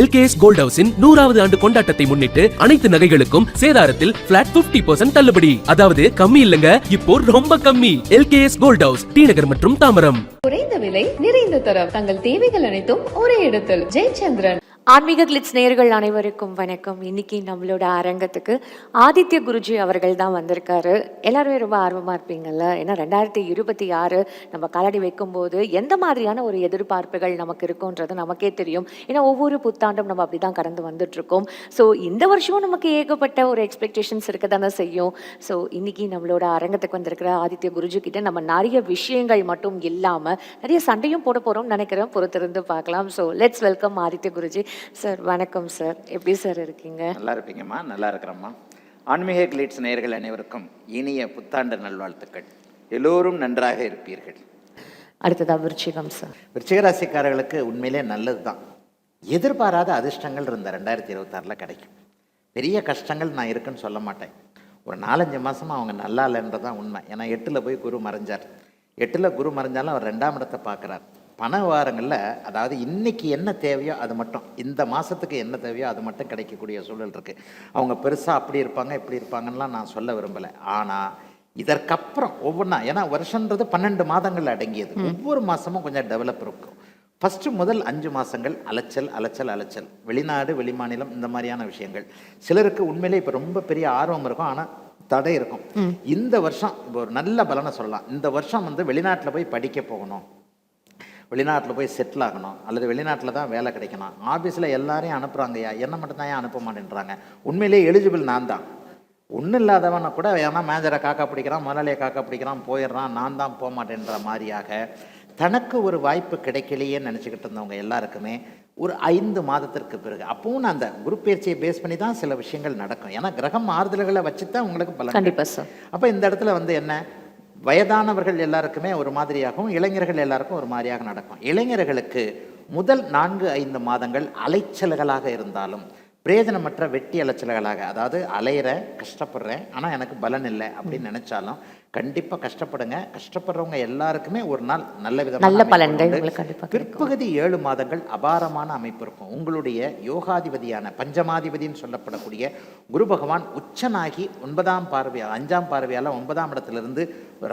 LKS gold ஹவுஸின் நூறாவது ஆண்டு கொண்டாட்டத்தை முன்னிட்டு அனைத்து நகைகளுக்கும் சேதாரத்தில் பிளாட் 50% தள்ளுபடி. அதாவது கம்மி இல்லங்க இப்போ ரொம்ப கம்மி. எல்கேஎஸ் கோல்ட் ஹவுஸ் டிநகர் மற்றும் தாமரம். குறைந்த விலை நிறைந்த தரம். தங்கள் தேவைகள் அனைத்தும் ஒரே இடத்தில். ஜெயச்சந்திரன். ஆன்மீக கிளிட்ஸ் நேயர்கள் அனைவருக்கும் வணக்கம். இன்னைக்கு நம்மளோட அரங்கத்துக்கு ஆதித்ய குருஜி அவர்கள் தான் வந்திருக்காரு. எல்லாருமே ரொம்ப ஆர்வமாக இருப்பீங்கல்ல? ஏன்னா ரெண்டாயிரத்தி இருபத்தி ஆறு நம்ம காலடி வைக்கும்போது எந்த மாதிரியான ஒரு எதிர்பார்ப்புகள் நமக்கு இருக்குன்றது நமக்கே தெரியும். ஏன்னா ஒவ்வொரு புத்தாண்டும் நம்ம அப்படி தான் கடந்து வந்துட்ருக்கோம் ஸோ இந்த வருஷமும் நமக்கு ஏகப்பட்ட ஒரு எக்ஸ்பெக்டேஷன்ஸ் இருக்க தானே செய்யும். ஸோ இன்னைக்கு நம்மளோட அரங்கத்துக்கு வந்திருக்கிற ஆதித்ய குருஜி கிட்ட நம்ம நிறைய விஷயங்கள் மட்டும் இல்லாமல் நிறைய சண்டையும் போட போகிறோம்னு நினைக்கிறோம் பொறுத்திருந்து பார்க்கலாம். So let's welcome Aditya Guruji. Sir வணக்கம் சார். எப்படி சார் இருக்கீங்க? நல்லா இருப்பீங்கம்மா நல்லா இருக்கிறம்மா ஆன்மீக கிளீட்ஸ் நேயர்கள் அனைவருக்கும் இனிய புத்தாண்டு நல்வாழ்த்துக்கள். எல்லோரும் நன்றாக இருப்பீர்கள். அடுத்ததா விருச்சிகம் சார். விருச்சிகராசிக்காரர்களுக்கு உண்மையிலே நல்லது தான் எதிர்பாராத அதிர்ஷ்டங்கள் இருந்த ரெண்டாயிரத்தி இருபத்தாறில் கிடைக்கும். பெரிய கஷ்டங்கள் நான் இருக்குன்னு சொல்ல மாட்டேன். ஒரு நாலஞ்சு மாதமாக அவங்க நல்லா இல்லைன்றது தான் உண்மை. ஏன்னா எட்டில் போய் குரு மறைஞ்சார். எட்டில் குரு மறைஞ்சாலும் அவர் ரெண்டாம் இடத்தை பார்க்குறார். பண விவகாரங்களில் அதாவது இன்னைக்கு என்ன தேவையோ அது மட்டும் இந்த மாதத்துக்கு என்ன தேவையோ அது மட்டும் கிடைக்கக்கூடிய சூழல் இருக்குது அவங்க பெருசாக அப்படி இருப்பாங்க இப்படி இருப்பாங்கலாம் நான் சொல்ல விரும்பலை. ஆனால் இதற்கப்புறம் ஒவ்வொன்றா ஏன்னா வருஷன்றது பன்னெண்டு மாதங்கள் அடங்கியது. ஒவ்வொரு மாதமும் கொஞ்சம் டெவலப் இருக்கும். ஃபஸ்ட்டு முதல் அஞ்சு மாதங்கள் அலைச்சல் அலைச்சல் அலைச்சல். வெளிநாடு வெளிமாநிலம் இந்த மாதிரியான விஷயங்கள். சிலருக்கு உண்மையிலே இப்போ ரொம்ப பெரிய ஆர்வம் இருக்கும் ஆனால் தடை இருக்கும். இந்த வருஷம் இப்போ ஒரு நல்ல பலனை சொல்லலாம். இந்த வருஷம் வந்து வெளிநாட்டில் போய் படிக்க போகணும். வெளிநாட்டில் போய் செட்டில் ஆகணும் அல்லது வெளிநாட்டில் தான் வேலை கிடைக்கணும். ஆஃபீஸில் எல்லாரையும் அனுப்புகிறாங்கய்யா என்ன மட்டும் தான் அனுப்ப மாட்டேன்றாங்க? உண்மையிலேயே எலிஜிபிள் நான் தான். ஒன்றும் இல்லாதவனை கூட ஏன்னா மேனேஜரை காக்கா பிடிக்கிறான் முதலாளியை காக்கா பிடிக்கிறான் போயிடுறான் நான் தான் போக மாட்டேன்ற மாதிரியாக தனக்கு ஒரு வாய்ப்பு கிடைக்கலையேன்னு நினச்சிக்கிட்டு இருந்தவங்க எல்லாருக்குமே ஒரு ஐந்து மாதத்திற்கு பிறகு அப்பவும் நான் அந்த குரூப் பயிற்சியை பேஸ் பண்ணி தான் சில விஷயங்கள் நடக்கும். ஏன்னா கிரகம் மாறுதல்களை வச்சு தான் உங்களுக்கு பலன் கண்டிப்பா சார் அப்போ இந்த இடத்துல வந்து என்ன? வயதானவர்கள் எல்லாருக்குமே ஒரு மாதிரியாகவும் இளைஞர்கள் எல்லாருக்கும் ஒரு மாதிரியாக நடக்கும். இளைஞர்களுக்கு முதல் நான்கு ஐந்து மாதங்கள் அலைச்சல்களாக இருந்தாலும் பிரயோஜனமற்ற வெட்டி அலைச்சல்களாக அதாவது அலையிறேன் கஷ்டப்படுறேன் ஆனால் எனக்கு பலன் இல்லை அப்படின்னு நினைச்சாலும் கண்டிப்பாக கஷ்டப்படுங்க. கஷ்டப்படுறவங்க எல்லாருக்குமே ஒரு நாள் நல்ல விதமான நல்ல பலன்கள். பிற்பகுதி ஏழு மாதங்கள் அபாரமான அமைப்பு இருக்கும். உங்களுடைய யோகாதிபதியான பஞ்சமாதிபதின்னு சொல்லப்படக்கூடிய குரு பகவான் உச்சனாகி ஒன்பதாம் பார்வையால் அஞ்சாம் பார்வையால் ஒன்பதாம் இடத்திலிருந்து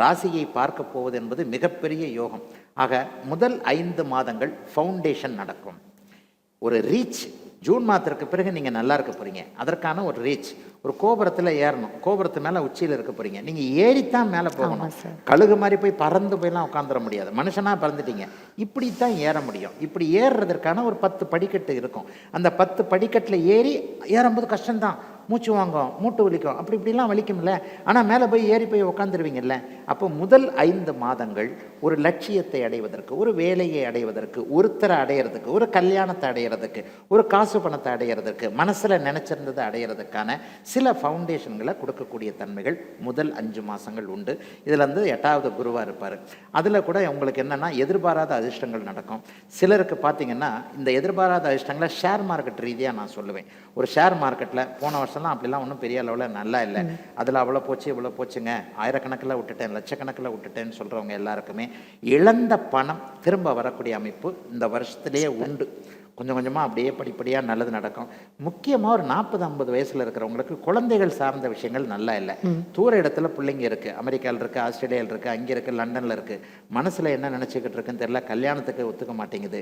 ராசியை பார்க்க போவது என்பது மிகப்பெரிய யோகம். ஆக முதல் ஐந்து மாதங்கள் ஃபவுண்டேஷன் நடக்கும். ஒரு ரீச் ஜூன் மாதத்திற்கு பிறகு நீங்கள் நல்லா இருக்க போகிறீங்க அதற்கான ஒரு ரீச் ஒரு கோபுரத்தில் ஏறணும். கோபுரத்து மேலே உச்சியில் இருக்க போகிறீங்க நீங்கள் ஏறித்தான் மேலே போகணும். கழுகு மாதிரி போய் பறந்து போயெல்லாம் உட்காந்துட முடியாது. மனுஷனாக பறந்துட்டீங்க. இப்படி தான் ஏற முடியும். இப்படி ஏறுறதற்கான ஒரு பத்து படிக்கட்டு இருக்கும். அந்த பத்து படிக்கட்டில் ஏறி ஏறும்போது கஷ்டம்தான். மூச்சு வாங்கும் மூட்டு வலிக்கும். அப்படி இப்படிலாம் வலிக்கும்ல. ஆனால் மேலே போய் ஏறி போய் உட்காந்துருவீங்கல்ல அப்போ முதல் ஐந்து மாதங்கள் ஒரு லட்சியத்தை அடைவதற்கு ஒரு வேலையை அடைவதற்கு ஒருத்தரை அடையிறதுக்கு ஒரு கல்யாணத்தை அடையிறதுக்கு ஒரு காசு பணத்தை அடையிறதுக்கு மனசில் நினச்சிருந்ததை அடையிறதுக்கான சில ஃபவுண்டேஷன்களை கொடுக்கக்கூடிய தன்மைகள் முதல் அஞ்சு மாதங்கள் உண்டு. இதில் வந்து எட்டாவது குருவாக இருப்பார். அதில் கூட உங்களுக்கு என்னென்னா எதிர்பாராத அதிர்ஷ்டங்கள் நடக்கும். சிலருக்கு பார்த்தீங்கன்னா இந்த எதிர்பாராத அதிர்ஷ்டங்களை ஷேர் மார்க்கெட் ரீதியாக நான் சொல்லுவேன். ஒரு ஷேர் மார்க்கெட்டில் போன வருஷம் வருஷம்லாம் அப்படிலாம் ஒன்றும் பெரிய அளவில் நல்லா இல்லை. அதில் அவ்வளோ போச்சு இவ்வளோ போச்சுங்க. ஆயிரக்கணக்கில் விட்டுட்டேன் லட்சக்கணக்கில் விட்டுட்டேன் சொல்கிறவங்க எல்லாருக்குமே இழந்த பணம் திரும்ப வரக்கூடிய அமைப்பு இந்த வருஷத்துலேயே உண்டு. கொஞ்சம் கொஞ்சமாக அப்படியே படிப்படியாக நல்லது நடக்கும். முக்கியமாக ஒரு நாற்பது ஐம்பது வயசில் இருக்கிறவங்களுக்கு குழந்தைகள் சார்ந்த விஷயங்கள் நல்லா இல்லை. தூர இடத்துல பிள்ளைங்க இருக்குது அமெரிக்காவில் இருக்குது ஆஸ்திரேலியாவில் இருக்குது அங்கே இருக்குது லண்டனில் இருக்குது மனசில் என்ன நினச்சிக்கிட்டு இருக்குன்னு தெரியல. கல்யாணத்துக்கு ஒத்துக்க மாட்டேங்குது.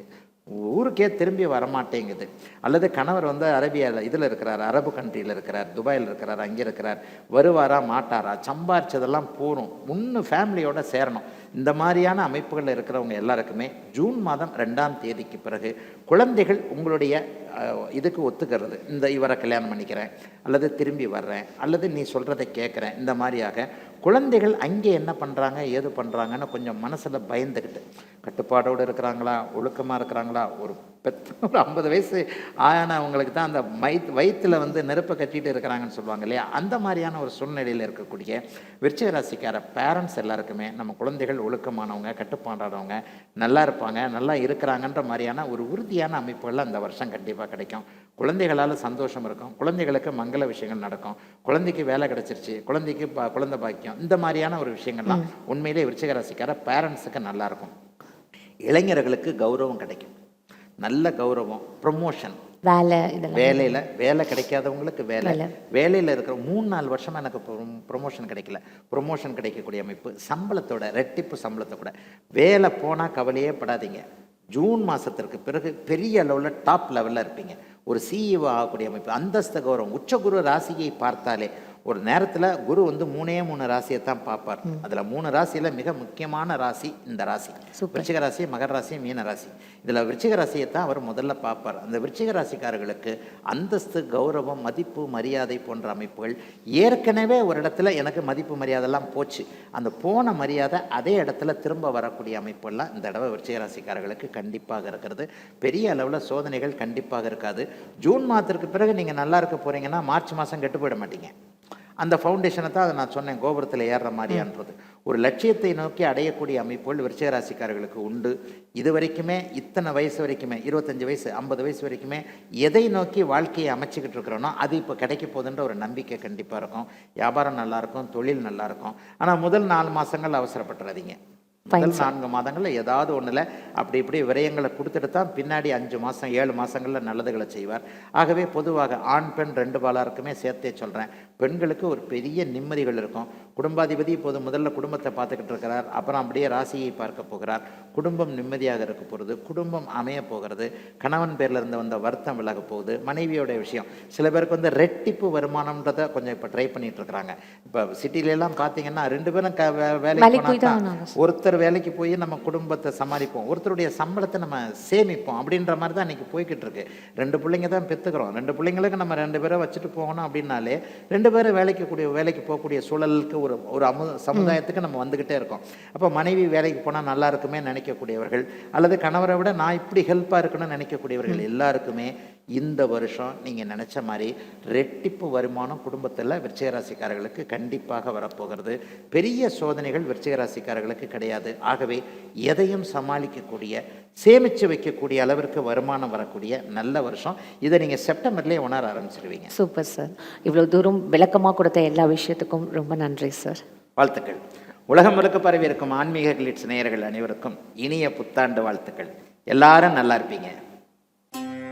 ஊருக்கே திரும்பி வரமாட்டேங்குது. அல்லது கணவர் வந்து அரேபியாவில் இதில் இருக்கிறார் அரபு கண்ட்ரியில் இருக்கிறார் துபாயில் இருக்கிறார் அங்கே இருக்கிறார். வருவாரா மாட்டாரா சம்பாரிச்சதெல்லாம் போகும் முன்னு ஃபேமிலியோட சேரணும். இந்த மாதிரியான அமைப்புகளில் இருக்கிறவங்க எல்லாருக்குமே ஜூன் மாதம் ரெண்டாம் தேதிக்கு பிறகு குழந்தைகள் உங்களுடைய இதுக்கு ஒத்துக்கிறது. இந்த இவரை கல்யாணம் பண்ணிக்கிறேன் அல்லது திரும்பி வர்றேன் அல்லது நீ சொல்கிறத கேட்குறேன் இந்த மாதிரியாக குழந்தைகள் அங்கே என்ன பண்ணுறாங்க ஏது பண்ணுறாங்கன்னு கொஞ்சம் மனசில் பயந்துக்கிட்டு கட்டுப்பாடோடு இருக்கிறாங்களா ஒழுக்கமாக இருக்கிறாங்களா ஒரு பெத்த ஒரு ஐம்பது வயசு ஆனவங்களுக்கு தான் அந்த வயிற்று வயிற்றில் வந்து நெருப்பை கட்டிகிட்டு இருக்கிறாங்கன்னு சொல்லுவாங்க இல்லையா? அந்த மாதிரியான ஒரு சூழ்நிலையில் இருக்கக்கூடிய விருச்சிக ராசிக்கார பேரண்ட்ஸ் எல்லாருக்குமே நம்ம குழந்தைகள் ஒழுக்கமானவங்க கட்டுப்பாடானவங்க நல்லா இருப்பாங்க நல்லா இருக்கிறாங்கன்ற மாதிரியான ஒரு உறுதியான அமைப்புகள் அந்த வருஷம் கண்டிப்பாக கிடைக்கும். குழந்தைகளால் சந்தோஷம் இருக்கும். குழந்தைகளுக்கு மங்கள விஷயங்கள் நடக்கும். குழந்தைக்கு வேலை கிடைச்சிருச்சு. குழந்தைக்கு ப- குழந்தை பாக்கியம். இந்த மாதிரியான ஒரு விஷயங்கள்லாம் உண்மையிலே விருச்சிக ராசிக்கார பேரண்ட்ஸுக்கு நல்லா இருக்கும். இளைஞர்களுக்கு கௌரவம் கிடைக்கும். நல்ல கௌரவம் ப்ரொமோஷன் வேலை வேலையில் வேலை கிடைக்காதவங்களுக்கு வேலை. வேலையில் இருக்கிற மூணு நாலு வருஷமாக எனக்கு ப்ரொமோஷன் கிடைக்கல. ப்ரொமோஷன் கிடைக்கக்கூடிய அமைப்பு சம்பளத்தோட ரெட்டிப்பு சம்பளத்தை கூட. வேலை போனால் கவலையே படாதீங்க. ஜூன் மாதத்திற்கு பிறகு பெரிய அளவில் டாப் லெவலில் இருப்பீங்க. ஒரு சிஇஓ ஆகக்கூடிய அமைப்பு அந்தஸ்த கௌரவம் உச்சகுரு ராசியை பார்த்தாலே ஒரு நேரத்தில் குரு வந்து மூணே மூணு ராசியை தான் பார்ப்பார். அதில் மூணு ராசியில் மிக முக்கியமான ராசி இந்த ராசி. விருச்சிக ராசி மகர ராசி மீன ராசி. இதில் விருச்சிக ராசியை தான் அவர் முதல்ல பார்ப்பார். அந்த விருச்சிக ராசிக்காரர்களுக்கு அந்தஸ்து கௌரவம் மதிப்பு மரியாதை போன்ற அமைப்புகள் ஏற்கனவே ஒரு இடத்துல எனக்கு மதிப்பு மரியாதைலாம் போச்சு. அந்த போன மரியாதை அதே இடத்துல திரும்ப வரக்கூடிய அமைப்புகள்லாம் இந்த தடவை விருச்சிக ராசிக்காரர்களுக்கு கண்டிப்பாக இருக்கிறது. பெரிய அளவில் சோதனைகள் கண்டிப்பாக இருக்காது. ஜூன் மாதத்திற்கு பிறகு நீங்கள் நல்லா இருக்க போகிறீங்கன்னா மார்ச் மாதம் கெட்டு போயிட மாட்டீங்க. அந்த ஃபவுண்டேஷனை தான் அதை நான் சொன்னேன் கோபுரத்தில் ஏறுற மாதிரியான்றது. ஒரு லட்சியத்தை நோக்கி அடையக்கூடிய அமைப்புகள் விருச்சிகராசிக்காரர்களுக்கு உண்டு. இது வரைக்குமே இத்தனை வயசு வரைக்குமே இருபத்தஞ்சி வயசு ஐம்பது வயசு வரைக்குமே எதை நோக்கி வாழ்க்கையை அமைச்சிக்கிட்டு இருக்கிறோனோ அது இப்போ கிடைக்க போகுதுன்ற ஒரு நம்பிக்கை கண்டிப்பாக இருக்கும். வியாபாரம் நல்லாயிருக்கும் தொழில் நல்லாயிருக்கும் ஆனால் முதல் நாலு மாதங்கள் அவசரப்பட்டுறாதீங்க. முதல் நான்கு மாதங்களில் ஏதாவது ஒன்றில் அப்படி இப்படி விரயங்களை கொடுத்துட்டு தான் பின்னாடி அஞ்சு மாதம் ஏழு மாதங்களில் நல்லதுகளை செய்வார். ஆகவே பொதுவாக ஆண் பெண் ரெண்டு பாலாருக்குமே சேர்த்தே சொல்கிறேன் பெண்களுக்கு ஒரு பெரிய நிம்மதிகள் இருக்கும். குடும்பாதிபதி இப்போது முதல்ல குடும்பத்தை பார்த்துக்கிட்டு இருக்கிறார். அப்புறம் அப்படியே ராசியை பார்க்க போகிறார். குடும்பம் நிம்மதியாக இருக்க போகிறது குடும்பம் அமைய போகிறது. கணவன் பேரில் இருந்து வந்த வருத்தம் விலக போகுது. மனைவியோட விஷயம். சில பேருக்கு வந்து ரெட்டிப்பு வருமானம்ன்றதை கொஞ்சம் இப்போ ட்ரை பண்ணிட்டு இருக்கிறாங்க. இப்போ சிட்டிலெல்லாம் பார்த்தீங்கன்னா ரெண்டு பேரும் வேலைக்கு வேலைக்கு ஒருத்தர் வேலைக்கு போய் நம்ம குடும்பத்தை சமாளிப்போம். ஒருத்தருடைய சம்பளத்தை நம்ம சேமிப்போம். அப்படின்ற மாதிரி தான் இன்னைக்கு போய்கிட்டு இருக்கு. ரெண்டு பிள்ளைங்க தான் பெற்றுக்கிறோம் ரெண்டு பிள்ளைங்களுக்கு நம்ம ரெண்டு பேரை வச்சுட்டு போகணும் அப்படின்னாலே ரெண்டு பேரும் வேலைக்கு கூடிய வேலைக்கு போகக்கூடிய சூழலுக்கு ஒரு ஒரு அமு சமுதாயத்துக்கு நம்ம வந்துக்கிட்டே இருக்கோம். அப்போ மனைவி வேலைக்கு போனால் நல்லா இருக்குமே நினைக்கக்கூடியவர்கள் அல்லது கணவரை விட நான் இப்படி ஹெல்ப்பாக இருக்கணும்னு நினைக்கக்கூடியவர்கள் எல்லாருக்குமே இந்த வருஷம் நீங்கள் நினச்ச மாதிரி ரெட்டிப்பு வருமானம் குடும்பத்தில் விருச்சிக ராசிக்காரர்களுக்கு கண்டிப்பாக வரப்போகிறது. பெரிய சோதனைகள் விருச்சிக ராசிக்காரர்களுக்கு கிடையாது. ஆகவே எதையும் சமாளிக்கக்கூடிய சேமித்து வைக்கக்கூடிய அளவிற்கு வருமானம் வரக்கூடிய நல்ல வருஷம். இதை நீங்கள் செப்டம்பர்லேயே உணர ஆரம்பிச்சிருவீங்க. Super sir. இவ்வளோ தூரம் விளக்கமாக கொடுத்த எல்லா விஷயத்துக்கும் ரொம்ப நன்றி சார். வாழ்த்துக்கள். உலகம் முழுக்க பரவி இருக்கும் ஆன்மீக கிளிட்ஸ் நேயர்கள் அனைவருக்கும் இனிய புத்தாண்டு வாழ்த்துக்கள். எல்லாரும் நல்லா இருப்பீங்க.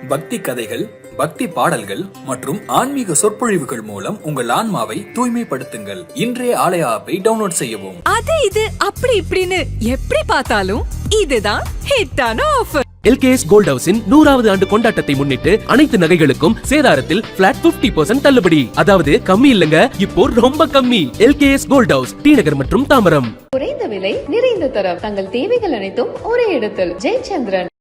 பக்தி கதைகள் பக்தி பாடல்கள் மற்றும் ஆன்மீக சொற்பொழிவுகள் மூலம் உங்கள் ஆன்மாவை தூய்மைப்படுத்துங்கள். இன்றைய ஆலய ஆப்பை டவுன்லோட் செய்யவும். அது இது அப்படி இப்படின்னு எப்படி பார்த்தாலும் இதுதான் ஹிட்டான ஆஃபர் எல்கேஎஸ் கோல்ட் ஹவுஸின் நூறாவது ஆண்டு கொண்டாட்டத்தை முன்னிட்டு அனைத்து நகைகளுக்கும் சேதாரத்தில் பிளாட் 50% தள்ளுபடி. அதாவது கம்மி இல்லங்க இப்போ ரொம்ப கம்மி. LKS gold house T Nagar மற்றும் தாம்பரம். குறைந்த விலை நிறைந்த தரம். தங்கள் தேவைகள் அனைத்தும் ஒரே இடத்தில். ஜெயச்சந்திரன்.